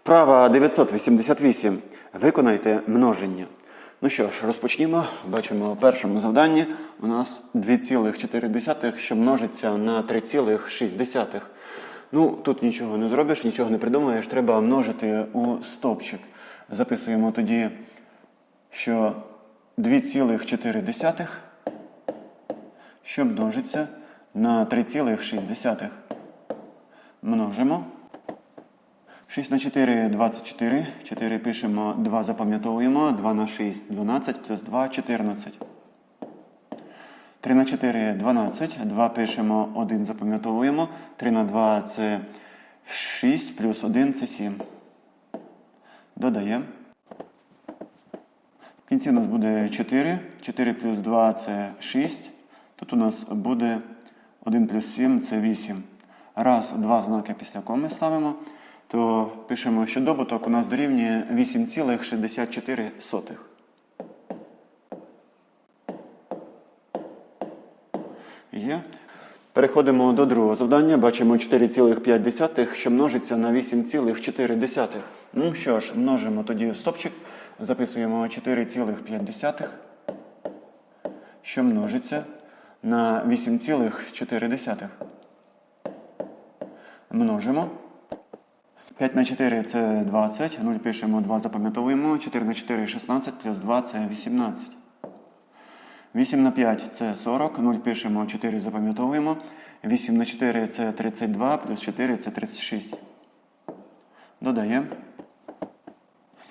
Вправа 988. Виконайте множення. Ну що ж, розпочнімо. Бачимо, у першому завданні у нас 2,4, що множиться на 3,6. Ну, тут нічого не зробиш, нічого не придумаєш, треба множити у стопчик. Записуємо тоді, що 2,4, що множиться на 3,6. Множимо. 6 на 4 – 24. 4 пишемо, 2 запам'ятовуємо. 2 на 6 – 12, плюс 2 – 14. 3 на 4 – 12. 2 пишемо, 1 запам'ятовуємо. 3 на 2 – це 6, плюс 1 – це 7. Додаємо. В кінці у нас буде 4. 4 плюс 2 – це 6. Тут у нас буде 1 плюс 7 – це 8. Раз, два знаки після коми ставимо то пишемо, що добуток у нас дорівнює 8,64. Є. Переходимо до другого завдання. Бачимо 4,5, що множиться на 8,4. Ну що ж, множимо тоді стопчик. Записуємо 4,5, що множиться на 8,4. Множимо. 5 на 4 це 20. 0 пишемо, 2 запам'ятовуємо. 4 на 4 16, плюс 2 це 18. 8 на 5 це 40. 0 пишемо, 4 запам'ятовуємо. 8 на 4 це 32, плюс 4 це 36. Додаємо.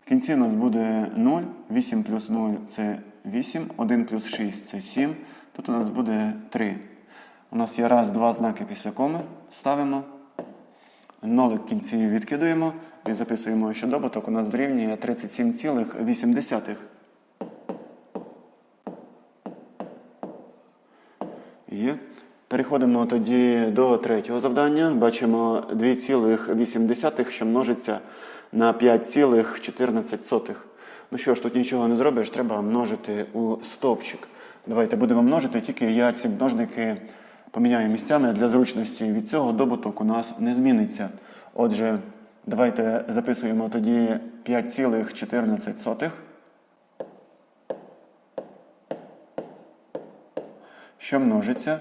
В кінці у нас буде 0. 8 плюс 0 це 8. 1 плюс 6 це 7. Тут у нас буде 3. У нас є раз, два знаки після коми. Ставимо. Нолик в кінці відкидуємо і записуємо, що добуток у нас дорівнює 37,8. Є. Переходимо тоді до третього завдання. Бачимо 2,8, що множиться на 5,14. Ну що ж, тут нічого не зробиш, треба множити у стовпчик. Давайте будемо множити, тільки я ці множники поміняю місцями для зручності. Від цього добуток у нас не зміниться. Отже, давайте записуємо тоді 5,14, що множиться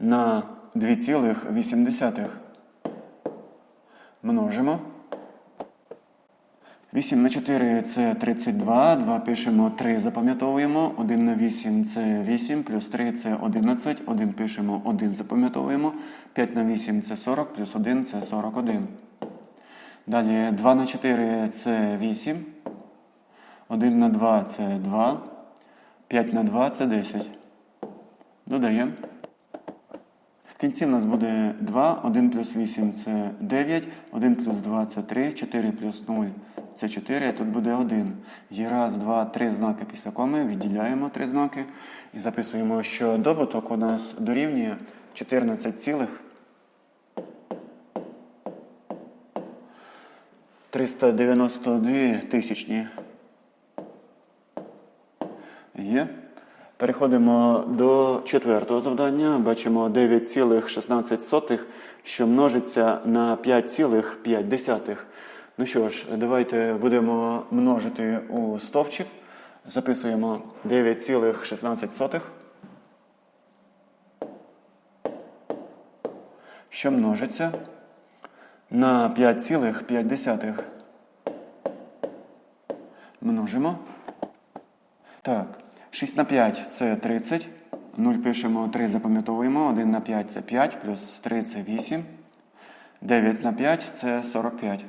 на 2,8. Множимо. 8 на 4 це 32, 2 пишемо 3, запам'ятовуємо. 1 на 8 це 8, плюс 3 це 11, 1 пишемо 1, запам'ятовуємо. 5 на 8 це 40, плюс 1 це 41. Далі 2 на 4 це 8. 1 на 2 це 2. 5 на 2 це 10. Додаємо. В кінці у нас буде 2, 1 плюс 8 це 9, 1 плюс 2 це 3, 4 плюс 0 це 4, а тут буде 1. Є раз, два, три знаки після коми, відділяємо три знаки і записуємо, що добуток у нас дорівнює 14 цілих 392 тисячні. Є. Переходимо до четвертого завдання. Бачимо 9,16, що множиться на 5,5. Ну що ж, давайте будемо множити у стовпчик. Записуємо 9,16, що множиться на 5,5. Множимо. Так. 6 на 5 це 30. 0 пишемо 3, запам'ятовуємо. 1 на 5 це 5, плюс 3 це 8. 9 на 5 це 45.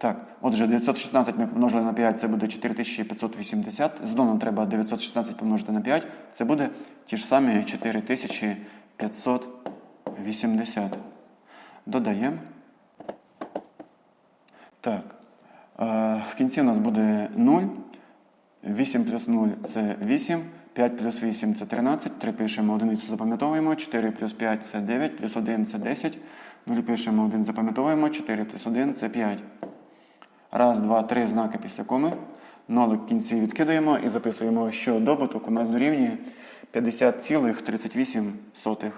Так, отже, 916 ми помножили на 5, це буде 4580. Знову треба 916 помножити на 5. Це буде ті ж самі 4580. Додаємо. Так. В кінці у нас буде 0. 8 плюс 0 це 8, 5 плюс 8 це 13, 3 пишемо одиницю, запам'ятовуємо, 4 плюс 5 це 9, плюс 1 це 10, 0 пишемо 1, запам'ятовуємо, 4 плюс 1 це 5. Раз, два, три знаки після коми. Нолик в кінці відкидаємо і записуємо, що добуток у нас дорівнює 50,38.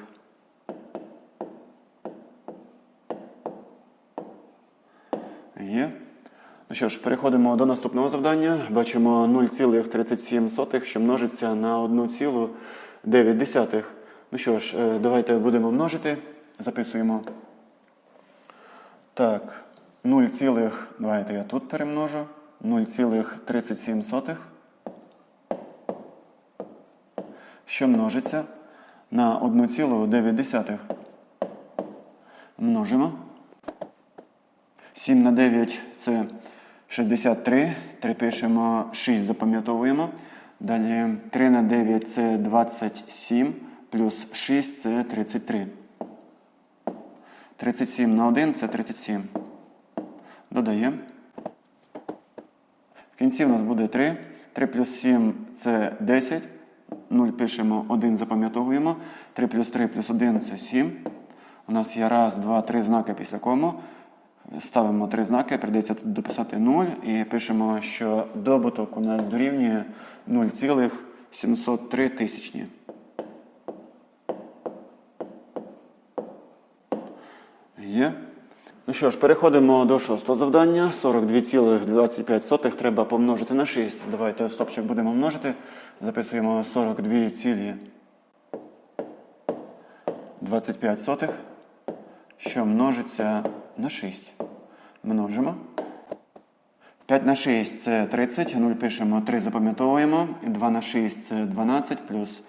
Є. Ну що ж, переходимо до наступного завдання. Бачимо 0,37, що множиться на 1,9. Ну що ж, е, давайте будемо множити. Записуємо. Так, 0, давайте я тут перемножу. 0,37, що множиться на 1,9. Множимо. 7 на 9 це 63. 3 пишемо, 6 запам'ятовуємо. Далі 3 на 9 це 27, плюс 6 це 33. 37 на 1 це 37. Додаємо. В кінці у нас буде 3. 3 плюс 7 це 10. 0 пишемо, 1 запам'ятовуємо. 3 плюс 3 плюс 1 це 7. У нас є раз, два, три знаки після кому. Ставимо три знаки, прийдеться тут дописати 0 і пишемо, що добуток у нас дорівнює 0,703 тисячні. Є. Ну що ж, переходимо до шостого завдання. 42,25 треба помножити на 6. Давайте стопчик будемо множити. Записуємо 42,25, що множиться на 6. Множимо. 5 на 6 це 30. 0 пишемо, 3 запам'ятовуємо. 2 на 6 це 12, плюс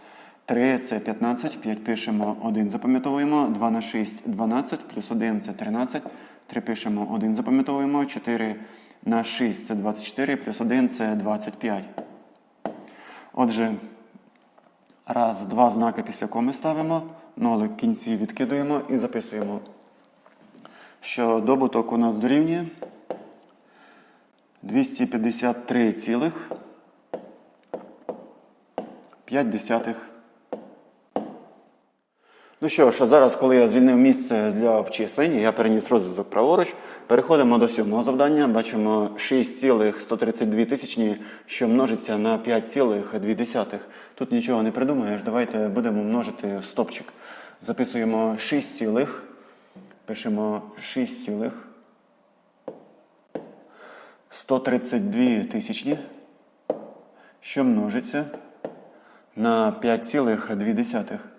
3 це 15. 5 пишемо, 1 запам'ятовуємо. 2 на 6 12, плюс 1 це 13. 3 пишемо, 1 запам'ятовуємо. 4 на 6 це 24, плюс 1 це 25. Отже, раз, два знаки після коми ставимо, нолик кінці відкидуємо і записуємо, що добуток у нас дорівнює 253,5. Ну що ж, зараз, коли я звільнив місце для обчислення, я переніс розв'язок праворуч. Переходимо до сьомого завдання. Бачимо 6,132 тисячні, що множиться на 5,2. Тут нічого не придумаєш. Давайте будемо множити в стопчик. Записуємо 6 цілих. Пишемо 6 цілих. 132 тисячні, що множиться на 5,2.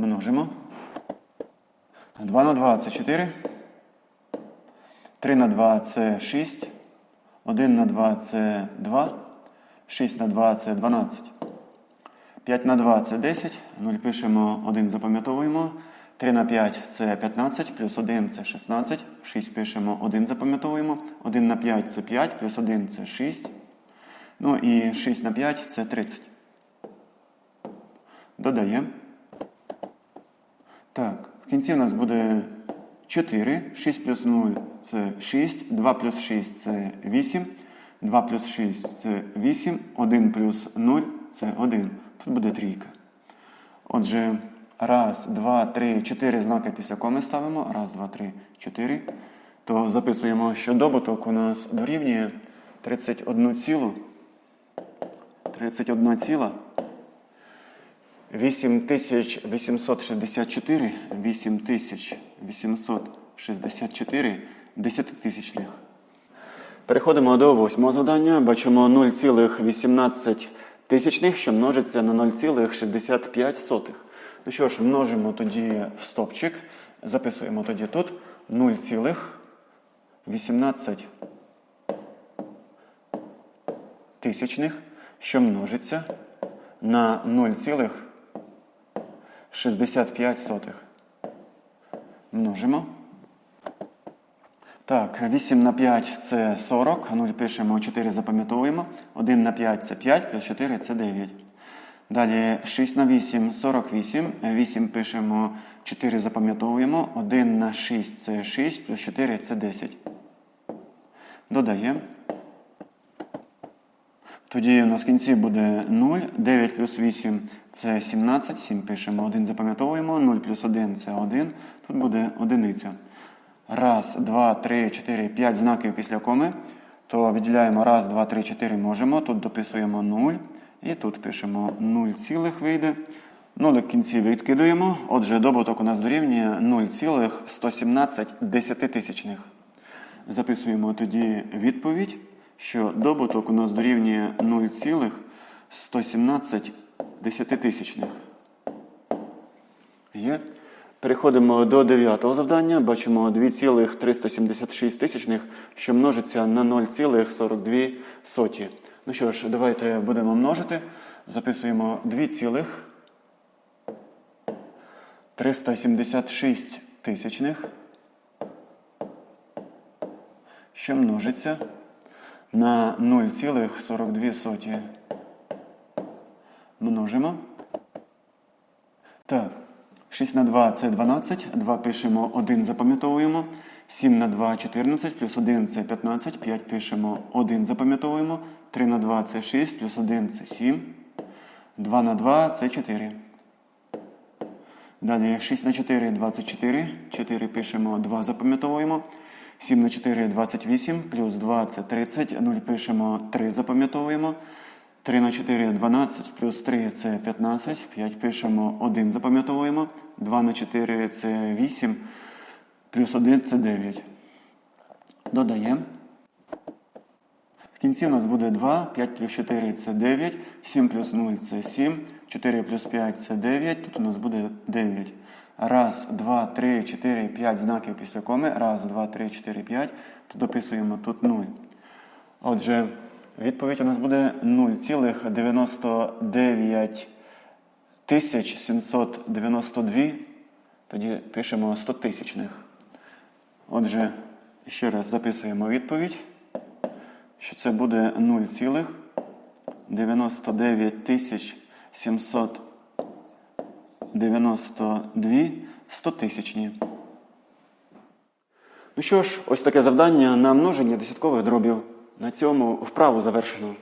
Множимо. 2 на 2 це 4. 3 на 2 це 6. 1 на 2 це 2. 6 на 2 це 12. 5 на 2 це 10. 0 пишемо, 1 запам'ятовуємо. 3 на 5 це 15, плюс 1 це 16. 6 пишемо, 1 запам'ятовуємо. 1 на 5 це 5, плюс 1 це 6. Ну і 6 на 5 це 30. Додаємо. Так, в кінці у нас буде 4. 6 плюс 0 це 6. 2 плюс 6 це 8. 2 плюс 6 це 8. 1 плюс 0 це 1. Тут буде трійка. Отже, раз, два, три, чотири знаки після коми ставимо. Раз, два, три, чотири. То записуємо, що добуток у нас дорівнює 31 цілу. 31 ціла. 8864, 8864 десятитисячних. Переходимо до восьмого завдання. Бачимо 0,18 тисячних, що множиться на 0,65. Ну що ж, множимо тоді в стопчик. Записуємо тоді тут 0,18 тисячних, що множиться на 0,65. Множимо. Так, 8 на 5 це 40. 0 пишемо, 4 запам'ятовуємо. 1 на 5 це 5, плюс 4 це 9. Далі 6 на 8 48. 8 пишемо, 4 запам'ятовуємо. 1 на 6 це 6, плюс 4 це 10. Додаємо. Тоді у нас в кінці буде 0. 9 плюс 8 це 17. 7 пишемо, 1 запам'ятовуємо. 0 плюс 1 це 1. Тут буде одиниця. Раз, два, три, чотири, п'ять знаків після коми. То виділяємо раз, два, три, чотири можемо. Тут дописуємо 0. І тут пишемо 0 цілих вийде. Нулик в кінці відкидуємо. Отже, добуток у нас дорівнює 0,117 десятитисячних. Записуємо тоді відповідь, що добуток у нас дорівнює 0,117 десятитисячних. Є. Переходимо до дев'ятого завдання. Бачимо 2,376 тисячних, що множиться на 0,42 соті. Ну що ж, давайте будемо множити. Записуємо 2,376 тисячних, що множиться на 0,42 соті. Множимо. Так, 6 на 2 це 12, 2 пишемо, 1 запам'ятовуємо. 7 на 2 14, плюс 1 це 15, 5 пишемо, 1 запам'ятовуємо. 3 на 2 це 6, плюс 1 це 7. 2 на 2 це 4. Далі 6 на 4 24, 4 пишемо, 2 запам'ятовуємо. 7 на 4 28, плюс 2 це 30, 0 пишемо, 3 запам'ятовуємо. 3 на 4 12, плюс 3 це 15, 5 пишемо, 1 запам'ятовуємо. 2 на 4 це 8, плюс 1 це 9. Додаємо. В кінці у нас буде 2, 5 плюс 4 це 9, 7 плюс 0 це 7, 4 плюс 5 це 9, тут у нас буде 9. Раз, два, три, чотири, п'ять знаків після коми. Раз, два, три, чотири, п'ять. То дописуємо тут 0. Отже, відповідь у нас буде 0,99 792. Тоді пишемо 100 тисячних. Отже, ще раз записуємо відповідь, що це буде 0,99 792. 92 стотисячні. Ну що ж, ось таке завдання на множення десяткових дробів. На цьому вправу завершено.